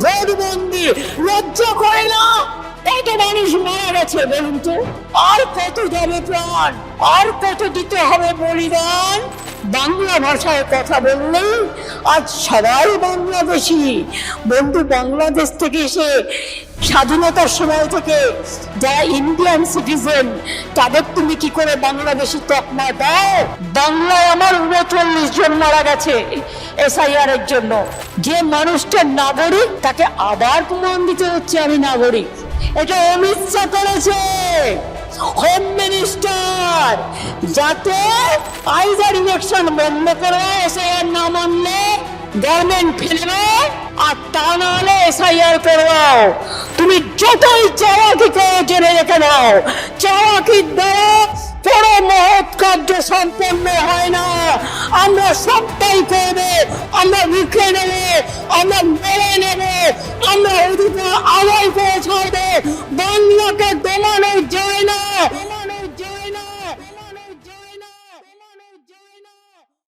ভোটবন্দি লজ্জা করে না? কত মানুষ মারা গেছে বলুন তো। আর কত যাবে প্রাণ আর কত দিতে হবে বাংলা ভাষায় কথা বললে আজ সবাই বাংলাদেশি। বন্ধু বাংলাদেশ থেকে এসে স্বাধীনতার সময় থেকে যারা ইন্ডিয়ান সিটিজেন তাদের তুমি কি করে বাংলাদেশি তকমা দাও? বাংলায় আমার উনচল্লিশ জন মারা গেছে এসআইআর এর জন্য। যে মানুষটা নাগরিক, তাকে আবার প্রমাণ দিতে হচ্ছে আমি নাগরিক। এটা অমিত শাহ করেছে। হোম মিনিস্টার যাতে আইজার ইলেকশন বন্ধ করে এসআইআর না মানলে গভর্নমেন্ট ফেলবে, আর তা না হলে এসআইআর করবাও। তুমি যতই চাওয়াকি করে জেনে রেখে দাও চাওয়াকির দ্বারা কোনো মহৎ কার্য সম্পন্ন হয় না। আমরা সবটাই করবে, আমরা লিখে নেবে, আমরা মেরে নেবে, আমরা অধিকার আদায় করে ছাড়বে বাংলাকে